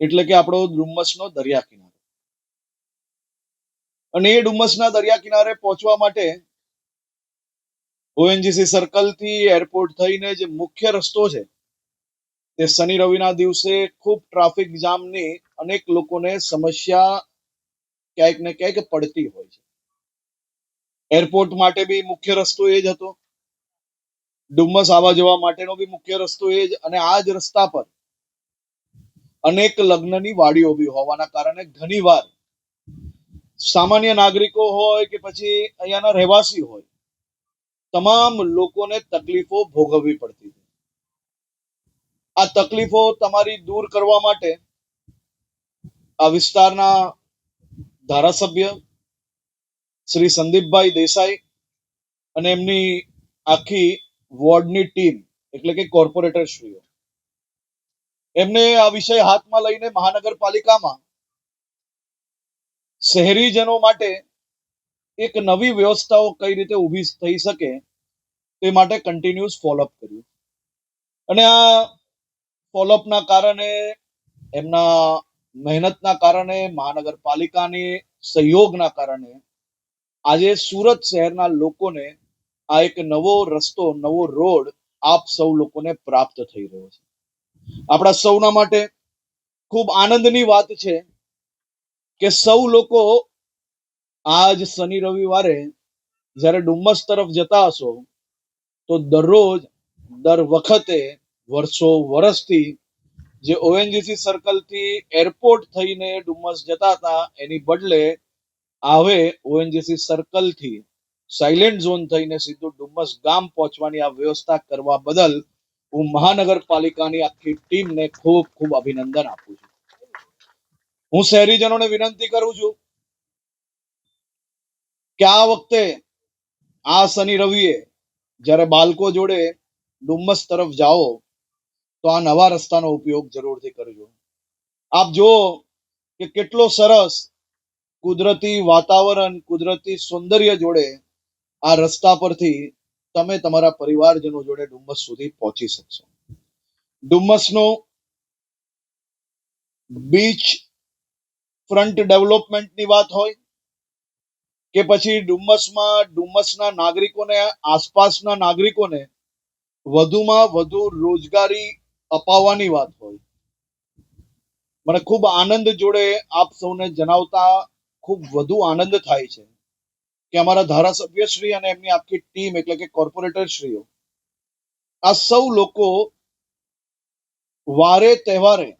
એટલે કે આપણો ડુમ્મસનો દરિયા કિનારો. અને એ ડુમ્મસના દરિયા કિનારે પહોંચવા માટે ઓએનજીસી સર્કલથી એરપોર્ટ થઈને જે મુખ્ય રસ્તો છે, તે શનિ રવિના દિવસે ખૂબ ટ્રાફિક જામની અનેક લોકોને સમસ્યા ક્યાંક ને ક્યાંક પડતી હોય છે. એરપોર્ટ માટે બી મુખ્ય રસ્તો એ જ હતો. ડુમ્મસ આવવા જવા માટેનો બી મુખ્ય રસ્તો એ જ અને આ જ રસ્તા પર અનેક લગ્નની વાડીઓ બી હોવાના કારણે ઘણીવાર સામાન્ય નાગરિકો હોય કે પછી અહીંયાના રહેવાસી હોય, તમામ લોકોને તકલીફો ભોગવવી પડતી હતી આ તકલીફો તમારી દૂર કરવા માટે આ વિસ્તારના ધારાસભ્ય શ્રી સંદીપભાઈ દેસાઈ અને એમની આખી વોર્ડની ટીમ, એટલે કે કોર્પોરેટર શ્રીઓ એમને આ વિષય હાથમાં લઈને મહાનગરપાલિકામાં શહેરીજનો માટે એક નવી વ્યવસ્થાઓ કઈ રીતે ઊભી થઈ શકે તે માટે કન્ટિન્યુઅસ ફોલોઅપ કર્યું. અને આ ફોલોઅપના કારણે, એમના મહેનતના કારણે, મહાનગરપાલિકાની સહયોગના કારણે આજે સુરત શહેરના લોકોને આ એક નવો રસ્તો, નવો રોડ આપ સૌ લોકોને પ્રાપ્ત થઈ રહ્યો છે. આપણા સૌના માટે ખૂબ આનંદની વાત છે કે સૌ લોકો આજ શનિ રવિવારે જ્યારે ડુમ્મસ તરફ જતા હશો, તો દરરોજ, દર વખતે, વર્ષો વર્ષથી જે ઓએનજીસી સર્કલથી એરપોર્ટ થઈને ડુમ્મસ જતા હતા, એની બદલે હવે ઓએનજીસી સર્કલથી સાયલેન્ટ ઝોન થઈને સીધું ડુમ્મસ ગામ પહોંચવાની આ વ્યવસ્થા કરવા બદલ હું મહાનગરપાલિકાની આખી ટીમને ખૂબ ખૂબ અભિનંદન આપું છું. હું શહેરીજનોને વિનંતી કરું છું કે આ વખતે, આ શનિ રવિએ જ્યારે બાળકો જોડે ડુમ્મસ તરફ જાઓ, તો આ નવા રસ્તાનો ઉપયોગ જરૂરથી કરજો. આપ જુઓ કે કેટલો સરસ કુદરતી વાતાવરણ, કુદરતી સૌંદર્ય જોડે આ રસ્તા પરથી તમે તમારા પરિવારજનો જોડે ડુમ્મસ સુધી પહોંચી શકશો. ડુમ્મસનો બીચ ફ્રન્ટ ડેવલપમેન્ટની વાત હોય કે પછી ડુમ્મસમાં, ડુમ્મસના નાગરિકોને, આસપાસના નાગરિકોને વધુમાં વધુ રોજગારી અપાવવાની વાત હોય. મને ખૂબ આનંદ જોડે આપ સૌને જણાવતા ખૂબ વધુ આનંદ થાય છે. કે અમારા ધારાસભ્ય શ્રી અને એમની આખી ટીમ, એટલે કે કોર્પોરેટર શ્રીઓ, આ સૌ લોકો વારે તહેવારે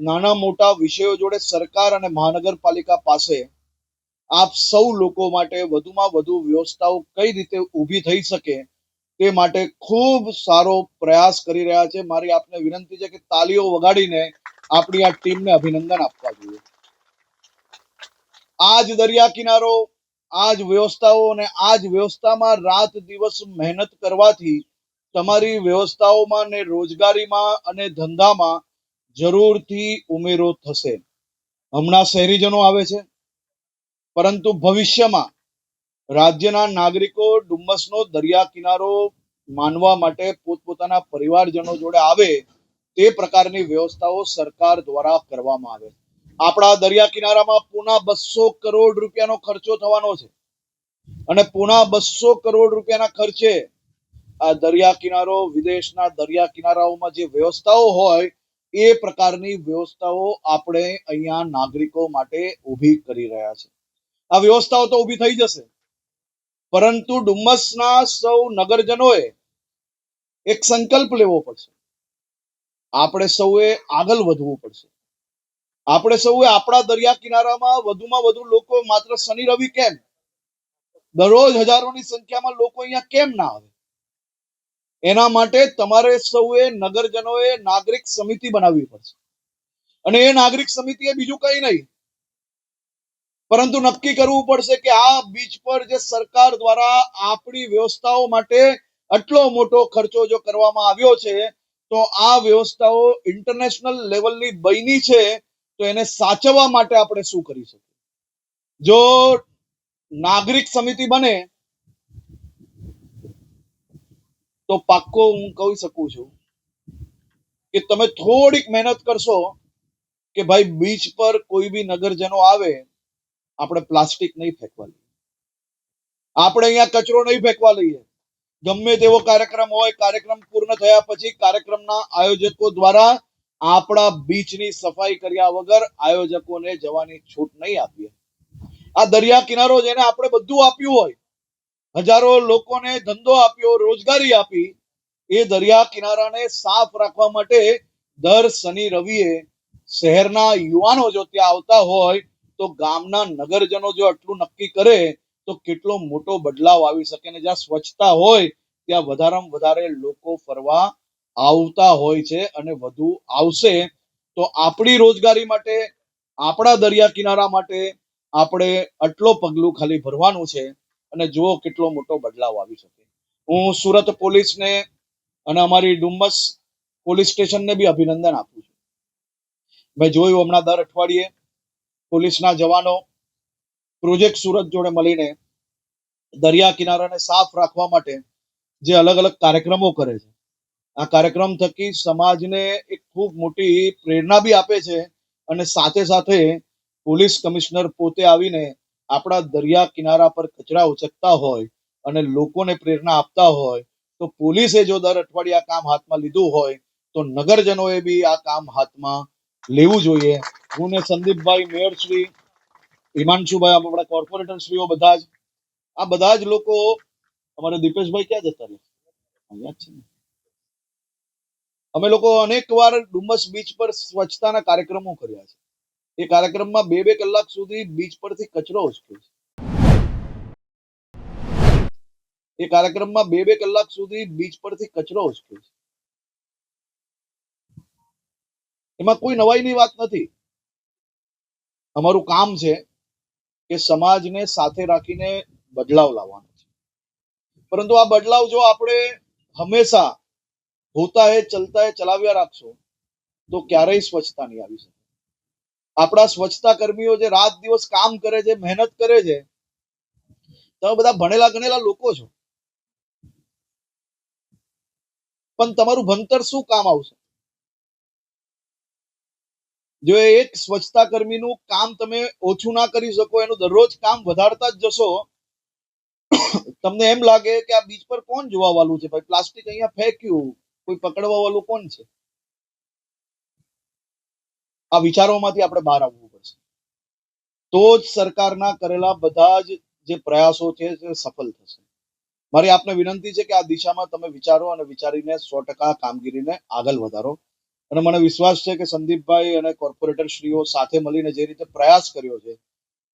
નાના મોટા વિષયો જોડે સરકાર અને મહાનગરપાલિકા પાસે આપ સૌ લોકો માટે વધુમાં વધુ વ્યવસ્થાઓ કઈ રીતે ઊભી થઈ શકે તે માટે ખૂબ સારો પ્રયાસ કરી રહ્યા છે. મારી આપને વિનંતી છે કે તાલીઓ વગાડીને આપણી આ ટીમને અભિનંદન આપવા જોઈએ. આજ દરિયા કિનારો આ જ વ્યવસ્થાઓ અને આ વ્યવસ્થામાં રાત દિવસ મહેનત કરવાથી તમારી વ્યવસ્થાઓમાં ને રોજગારીમાં અને ધંધામાં જરૂરથી ઉમેરો થશે. હમણાં શહેરીજનો આવે છે. પરંતુ ભવિષ્યમાં રાજ્યના નાગરિકો ડુમ્મસનો દરિયા કિનારો માનવા માટે પોતપોતાના પરિવારજનો જોડે આવે તે પ્રકારની વ્યવસ્થાઓ સરકાર દ્વારા કરવામાં આવે. આપણા દરિયા કિનારામાં પૂના બસો કરોડ રૂપિયાનો ખર્ચો થવાનો છે. અને પૂના બસો કરોડ રૂપિયાના ખર્ચે આ દરિયા કિનારો, વિદેશના દરિયા કિનારાઓમાં જે વ્યવસ્થાઓ હોય, એ પ્રકારની વ્યવસ્થાઓ આપણે અહીંયા નાગરિકો માટે ઊભી કરી રહ્યા છે. આ વ્યવસ્થાઓ તો ઊભી થઈ જશે. પરંતુ ડુમ્મસના સૌ નગરજનોએ એક સંકલ્પ લેવો પડશે. આપણે સૌએ આગળ વધવું પડશે. આપણે સૌએ આપણા દરિયા કિનારામાં વધુમાં વધુ લોકો માત્ર શનિ, રવિ કેમ? દરરોજ હજારોની સંખ્યામાં લોકો અહીંયા કેમ ના આવે? એના માટે તમારે સૌએ નગરજનોએ નાગરિક સમિતિ બનાવવી પડશે. અને એ નાગરિક સમિતિ એ બીજું કઈ નહીં. પરંતુ નક્કી કરવું પડશે કે આ બીચ પર જે સરકાર દ્વારા આપણી વ્યવસ્થાઓ માટે આટલો મોટો ખર્ચો જો કરવામાં આવ્યો છે, તો આ વ્યવસ્થાઓ ઇન્ટરનેશનલ લેવલની બની છે તો એને સાચવવા માટે આપણે શું કરી શકીએ? જો નાગરિક સમિતિ બને, તો પાક્કો હું કહી શકું છું કે તમે થોડીક મહેનત કરશો કે ભાઈ બીચ પર કોઈ બી નગરજનો આવે, આપણે પ્લાસ્ટિક નહીં ફેંકવા લઈએ. આપણે અહીંયા કચરો નહીં ફેંકવા લઈએ. ગમે તેવો કાર્યક્રમ હોય, કાર્યક્રમ પૂર્ણ થયા પછી કાર્યક્રમના આયોજકો દ્વારા આપણા બીચની સફાઈ કર્યા વગર આયોજકોને જવાની છૂટ નહીં આપીએ. આ દરિયા કિનારો જેને આપણે બધું આપ્યું હોય, હજારો લોકોને ધંધો આપ્યો, રોજગારી આપી, એ દરિયા કિનારાને સાફ રાખવા માટે દર શનિ રવિએ શહેરના યુવાનો જો ત્યાં આવતા હોય, તો ગામના નગરજનો જો આટલું નક્કી કરે, તો કેટલો મોટો બદલાવ આવી શકે ને જ્યાં સ્વચ્છતા હોય, ત્યાં વધારેમાં વધારે લોકો ફરવા આવતા હોય છે અને વધુ આવશે, તો આપણી રોજગારી માટે, આપણા દરિયા કિનારા માટે આપણે આટલો પગલું ખાલી ભરવાનું છે અને જુઓ કેટલો મોટો બદલાવ આવી શકે. હું સુરત પોલીસને અને અમારી ડુમ્મસ પોલીસ સ્ટેશનને બી અભિનંદન આપું છું. મેં જોયું હમણાં દર અઠવાડિયે પોલીસના જવાનો પ્રોજેક્ટ સુરત જોડે મળીને દરિયા કિનારાને સાફ રાખવા માટે જે અલગ અલગ કાર્યક્રમો કરે છે. આ કાર્યક્રમ થકી સમાજને એક ખૂબ મોટી પ્રેરણા બી આપે છે અને સાથે સાથે પોલીસ કમિશનર પોતે આવીને આપણા દરિયા કિનારા પર કચરા ઉચકતા હોય અને લોકોને પ્રેરણા આપતા હોય, તો પોલીસે જો દર અઠવાડિયે આ કામ હાથમાં લીધું હોય, તો નગરજનોએ બી આ કામ હાથમાં લેવું જોઈએ. હું ને સંદીપભાઈ, મેયર શ્રી, હિમાંશુભાઈ, આપણા કોર્પોરેટર શ્રીઓ બધા જ. આ બધા જ લોકો, અમારે દીપેશભાઈ ક્યાં જતા રહે અહીંયા છે ને? અમે લોકો અનેક વાર ડુમસ બીચ પર સ્વચ્છતાના કાર્યક્રમો કર્યા છે. એ કાર્યક્રમમાં બે બે કલાક સુધી બીચ પરથી કચરો ઉચકે છે. એ કાર્યક્રમમાં બે બે કલાક સુધી બીચ પરથી કચરો ઉચકે છે. એમાં કોઈ નવાઈની વાત નથી. અમારું કામ છે કે સમાજને સાથે રાખીને બદલાવ લાવવાનો છે. પરંતુ આ બદલાવ જો આપણે હંમેશા હોતા હે, ચલતા હે, ચલાવ્યા રાખશો, તો ક્યારેય સ્વચ્છતા નહીં આવી શકે. આપણા સ્વચ્છતા કર્મીઓ જે રાત દિવસ કામ કરે છે, મહેનત કરે છે, તમે બધા ભણેલા ગણેલા લોકો છો. પણ તમારું ભણતર શું કામ આવશે? જો એક સ્વચ્છતા કર્મીનું કામ તમે ઓછું ના કરી શકો, એનું દરરોજ કામ વધારતા જ જશો, તમને એમ લાગે કે આ બીચ પર કોણ જોવા વાળું છે? ભાઈ, પ્લાસ્ટિક અહીંયા ફેંક્યું. કોઈ પકડવા વાળું કોણ છે? આ વિચારોમાંથી આપણે બહાર આવવું પડશે. તો જ સરકારના કરેલા બધા જ જે પ્રયાસો છે તે સફળ થશે. મારી આપને વિનંતી છે કે આ દિશામાં તમે વિચારો અને વિચારીને સો ટકા કામગીરીને આગળ વધારો. અને મને વિશ્વાસ છે કે સંદીપભાઈ અને કોર્પોરેટર શ્રીઓ સાથે મળીને જે રીતે પ્રયાસ કર્યો છે,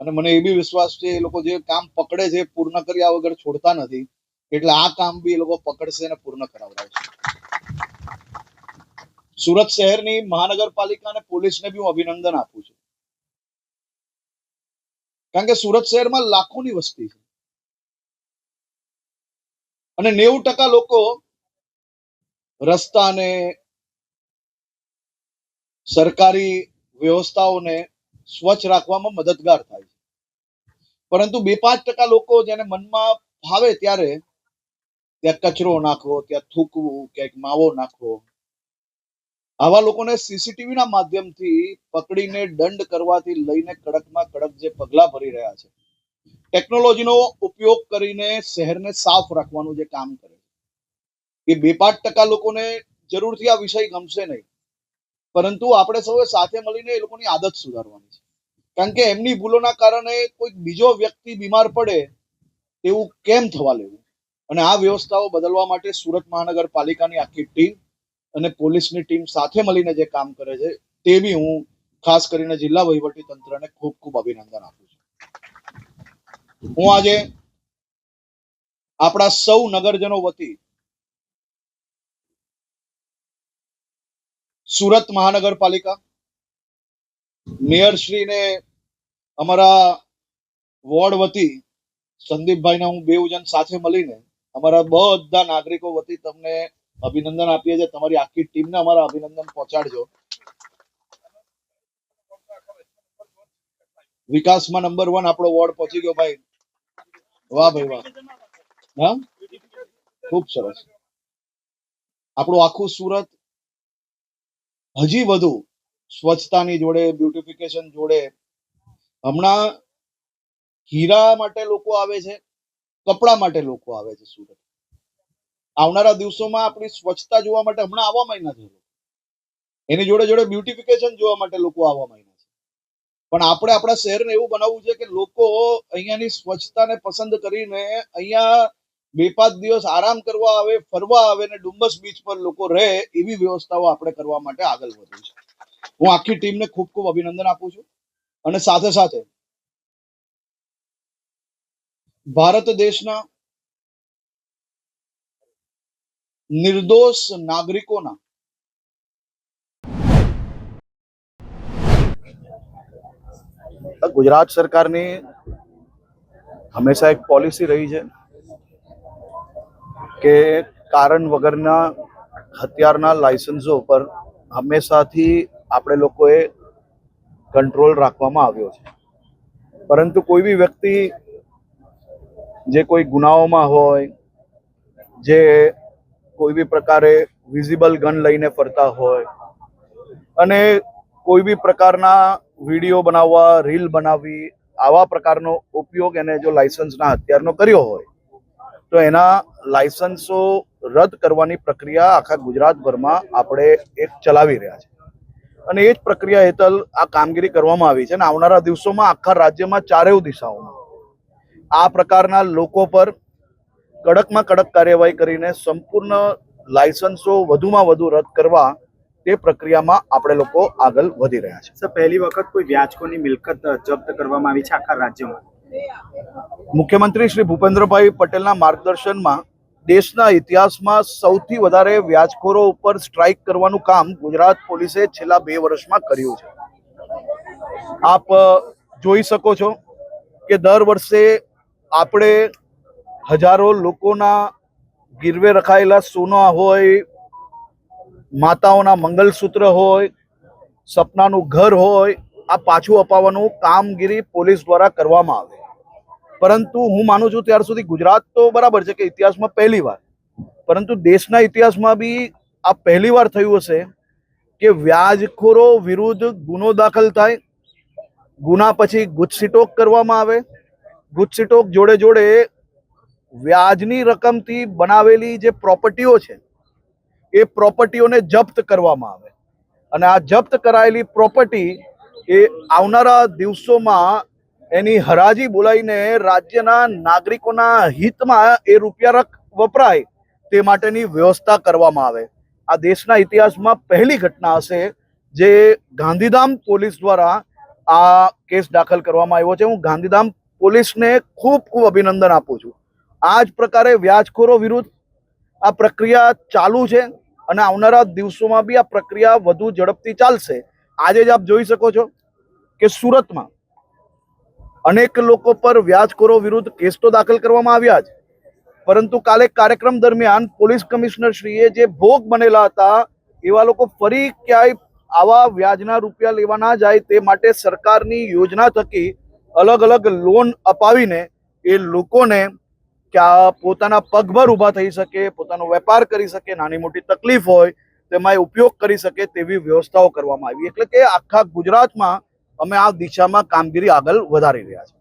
અને મને એ બી વિશ્વાસ છે એ લોકો જે કામ પકડે છે પૂર્ણ કર્યા વગર છોડતા નથી, એટલે આ કામ બી એ લોકો પકડશે અને પૂર્ણ કરાવડાવશે. સુરત શહેરની મહાનગરપાલિકા અને પોલીસને બી હું અભિનંદન આપું છું. કારણ કે સુરત શહેરમાં લાખોની વસ્તી છે. અને નેવું ટકા લોકો રસ્તાને, સરકારી વ્યવસ્થાઓને સ્વચ્છ રાખવામાં મદદગાર થાય છે. પરંતુ બે પાંચ ટકા લોકો જેને મનમાં ભાવે ત્યારે, ત્યાં કચરો નાખવો, ત્યાં થૂકવું, ક્યાંક માવો નાખવો આવા લોકોને સીસીટીવી ના માધ્યમથી પકડીને દંડ કરવાથી લઈને કડકમાં કડક જે પગલા ભરી રહ્યા છે, ટેકનોલોજીનો ઉપયોગ કરીને શહેરને સાફ રાખવાનું જે કામ કરે એ બે પાંચ ટકા લોકોને જરૂરથી આ વિષય ગમશે નહીં, પરંતુ આપણે સૌએ સાથે મળીને એ લોકોની આદત સુધારવાની છે, કારણ કે એમની ભૂલોના કારણે કોઈક બીજો વ્યક્તિ બીમાર પડે એવું કેમ થવા લેવું? અને આ વ્યવસ્થાઓ બદલવા માટે સુરત મહાનગરપાલિકાની આખી ટીમ અને પોલીસની ટીમ સાથે મળીને જે કામ કરે છે, તે બી હું ખાસ કરીને જિલ્લા વહીવટી તંત્રને ખૂબ ખૂબ અભિનંદન આપું છું. હું આજે આપણા સૌ નગરજનો વતી સુરત મહાનગરપાલિકા, મેયરશ્રીને અમારા વોર્ડ વતી સંદીપભાઈને હું બેઉ જણ સાથે મળીને અમારા બધા નાગરિકો વતી તમને અભિનંદન આપીએ છીએ. તમારી આખી ટીમને અમારા અભિનંદન પહોંચાડજો. વિકાસમાં નંબર વન આપણો વોર્ડ પહોંચી ગયો ભાઈ. વાહ ભાઈ વાહ. હા? ખૂબ સરસ. આપણું આખું સુરત હજી વધુ સ્વચ્છતાની જોડે બ્યુટિફિકેશન જોડે. હમણાં હીરા માટે લોકો આવે છે, કપડા માટે લોકો આવે છે સુરત. આવનારા દિવસોમાં આપણી સ્વચ્છતા જોવા માટે હમણાં આવવા માંડ્યા છે. એની જોડે જોડે બ્યુટિફિકેશન જોવા માટે લોકો આવવા માંડ્યા છે. પણ આપણે આપણા શહેરને એવું બનાવવું છે કે લોકો અહીંયાની સ્વચ્છતાને પસંદ કરીને અહીંયા બે પાંચ દિવસ આરામ કરવા આવે, ફરવા આવે ને ડુમ્બસ બીચ પર લોકો રહે એવી વ્યવસ્થાઓ આપણે કરવા માટે આગળ વધવું છે હું આખી ટીમને ખૂબ ખૂબ અભિનંદન આપું છું. અને સાથે સાથે ભારત દેશના નિર્દોષ નાગરિકોના ગુજરાત સરકારની હંમેશા એક પોલિસી રહી છે કે કારણ વગરના હથિયારના લાયસન્સો પર હંમેશાથી આપણે લોકોએ કંટ્રોલ રાખવામાં આવ્યો છે. પરંતુ કોઈ બી વ્યક્તિ જે કોઈ ગુનાઓમાં હોય, જે કોઈ બી પ્રકારે વિઝિબલ ગન લઈને ફરતા હોય અને કોઈ બી પ્રકારના વીડિયો બનાવવા રીલ બનાવવી આવા પ્રકારનો ઉપયોગ એને જો લાયસન્સના હથિયારનો કર્યો હોય, તો એના લાયસન્સો રદ કરવાની પ્રક્રિયા આખા ગુજરાતભરમાં આપણે એક ચલાવી રહ્યા છે. અને એ જ પ્રક્રિયા હેઠળ આ કામગીરી કરવામાં આવી છે અને આવનારા દિવસોમાં આખા રાજ્યમાં ચારેય દિશાઓમાં આ પ્રકારના લોકો પર કડકમાં કડક કાર્યવાહી કરીને સંપૂર્ણ લાયસન્સો વધુમાં વધુ રદ કરવા તે પ્રક્રિયામાં આપણે લોકો આગળ વધી રહ્યા છે. સર પહેલી વખત કોઈ વ્યાજકોની મિલકત જપ્ત કરવામાં આવી છે આખા રાજ્યમાં? મુખ્યમંત્રી શ્રી ભૂપેન્દ્રભાઈ પટેલના માર્ગદર્શનમાં દેશના ઇતિહાસમાં સૌથી વધારે વ્યાજખોરો ઉપર સ્ટ્રાઇક કરવાનું કામ ગુજરાત પોલીસે છેલ્લા બે વર્ષમાં કર્યું છે. આપ જોઈ શકો છો કે દર વર્ષે આપણે હજારો લોકોના ગીરવે રખાયેલા સોના હોય, માતાઓના મંગલસૂત્ર હોય, સપનાનું ઘર હોય, આ પાછું અપાવવાનું કામગીરી પોલીસ દ્વારા કરવામાં આવે. પરંતુ હું માનું છું ત્યાર સુધી ગુજરાત તો બરાબર છે કે ઇતિહાસમાં પહેલી વાર. પરંતુ દેશના ઇતિહાસમાં બી આ પહેલી વાર થયું હશે કે વ્યાજખોરો વિરુદ્ધ ગુનો દાખલ થાય, ગુના પછી ગુજસીટોક કરવામાં આવે, ગુજસીટોક જોડે જોડે વ્યાજની રકમથી બનાવેલી જે પ્રોપર્ટીઓ છે, એ પ્રોપર્ટીઓને જપ્ત કરવામાં આવે. અને આ જપ્ત કરાયેલી પ્રોપર્ટી એ આવનારા દિવસોમાં એની હરાજી બોલાવીને રાજ્યના નાગરિકોના હિતમાં એ રૂપિયા વપરાય તે માટેની વ્યવસ્થા કરવામાં આવે. આ દેશના ઇતિહાસમાં પહેલી ઘટના હશે જે ગાંધીધામ પોલીસ દ્વારા આ કેસ દાખલ કરવામાં આવ્યો છે. હું ગાંધીધામ પોલીસને ખૂબ ખૂબ અભિનંદન આપું છું. આ જ પ્રકારે વ્યાજખોરો વિરુદ્ધ આ પ્રક્રિયા ચાલુ છે અને આવનારા દિવસોમાં બી આ પ્રક્રિયા વધુ ઝડપથી ચાલશે. આજે જ આપ જોઈ શકો છો કે સુરતમાં અનેક લોકો પર વ્યાજખોરો વિરુદ્ધ કેસ તો દાખલ કરવામાં આવ્યા જ. પરંતુ કાલે કાર્યક્રમ દરમિયાન પોલીસ કમિશનર શ્રીએ જે ભોગ બનેલા હતા, એવા લોકો ફરી ક્યાંય આવા વ્યાજના રૂપિયા લેવા ના જાય તે માટે સરકારની યોજના થકી અલગ અલગ લોન અપાવીને એ લોકોને કે આ પોતાના પગભર ઊભા થઈ શકે, પોતાનો વેપાર કરી શકે, નાની મોટી તકલીફ હોય તેમાં ઉપયોગ કરી શકે તેવી વ્યવસ્થાઓ કરવામાં આવી. એટલે કે આખા ગુજરાતમાં અમે આ દિશામાં કામગીરી આગળ વધારી રહ્યા છીએ.